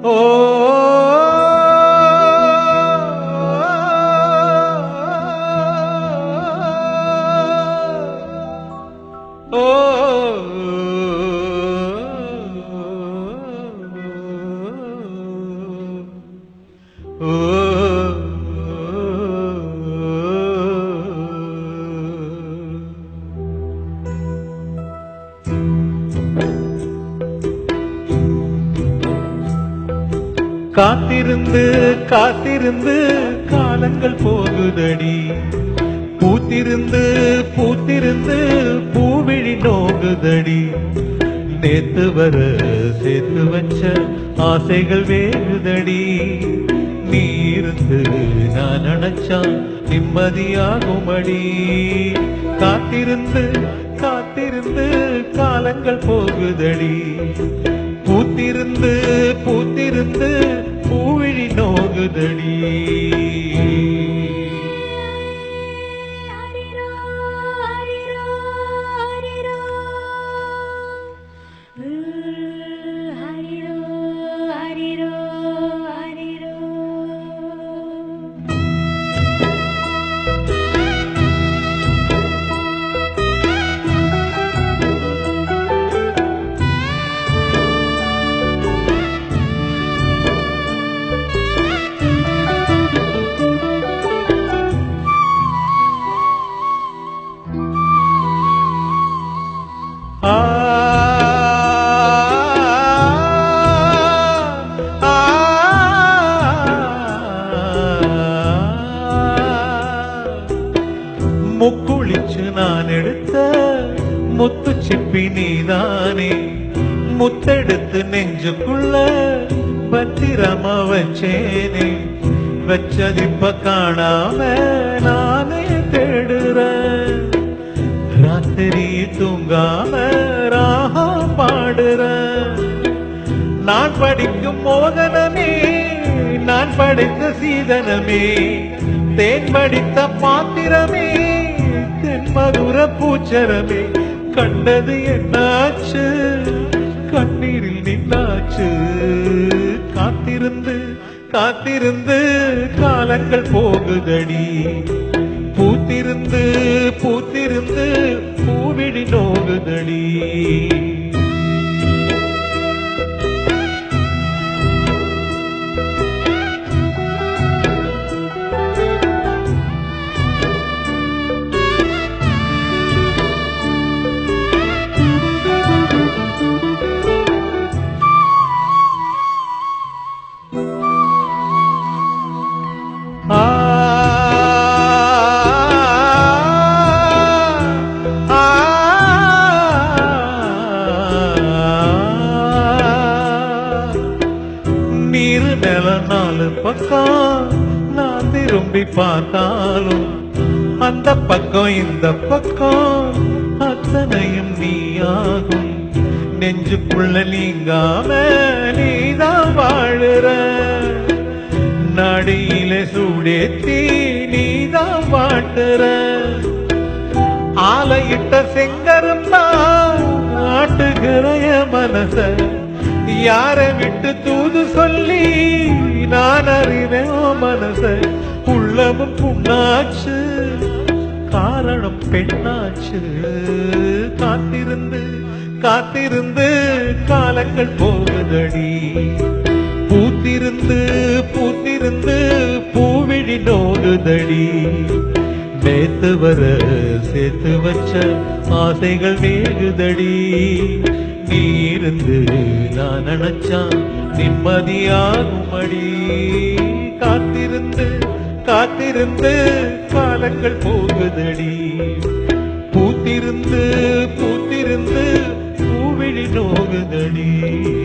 Oh காத்திருந்து காத்திருந்து காலங்கள் போகுதடி. பூத்திருந்து பூத்திருந்து பூவிழி நோகுதடி. நேத்து வர சேர்த்து வச்ச ஆசைகள் வேகுதடி. நீ இருந்து நான் நினைச்சா நிம்மதியாகுமடி. காத்திருந்து காத்திருந்து காலங்கள் போகுதடி. பூத்திருந்து பூத்திருந்து பூவிழி முக்குளிச்சு நான் எடுத்த முத்து சிப்பி நீதானே. முத்தெடுத்து நெஞ்சுக்குள்ள பத்திரமா வச்சேனே. வச்சதிப்ப காணாம நானே தேடுறேன். ராத்திரி தூங்காம ராகா பாடுறேன். நான் படிக்கும் மோகனமே நான் படைத்த சீதனமே. தேன் படித்த பாத்திரமே என் மதுர பூச்சரமே கண்டது என்னாச்சு? கண்ணீரில் நின்னாச்சு. காத்திருந்து காத்திருந்து காலங்கள் போகுதடி. பூத்திருந்து பூத்திருந்து பூவிடி நோகுதடி. நீர் நில நாலு பக்கம் நான் திரும்பி பார்த்தாலும் அந்த பக்கம் இந்த பக்கம் அத்தனையும் நீயாகும். நெஞ்சுக்குள்ள நீங்காம நீதான் வாழுற. நடியில சூடேத்தி நீதான் வாட்டுற. ஆலையிட்ட செங்கரும்பா ஆட்டுகிற மனச. யார விட்டு தூது சொல்லி நான் அறிவேன் மனச? உள்ளமும் புண்ணாச்சு. காரணம் பெண்ணாச்சு. காத்திருந்து காத்திருந்து காலங்கள் போகுதடி. பூத்திருந்து பூத்திருந்து பூவிழி நோகுதடி. நேத்து வர சேர்த்து வச்ச ஆசைகள் வேகுதடி. நீ இருந்து நான் நினைச்சா நிம்மதியாகும்படி. காத்திருந்து காத்திருந்து காலங்கள் போகுதடி. பூத்திருந்து பூத்திருந்து பூவிழி நோகுதடி.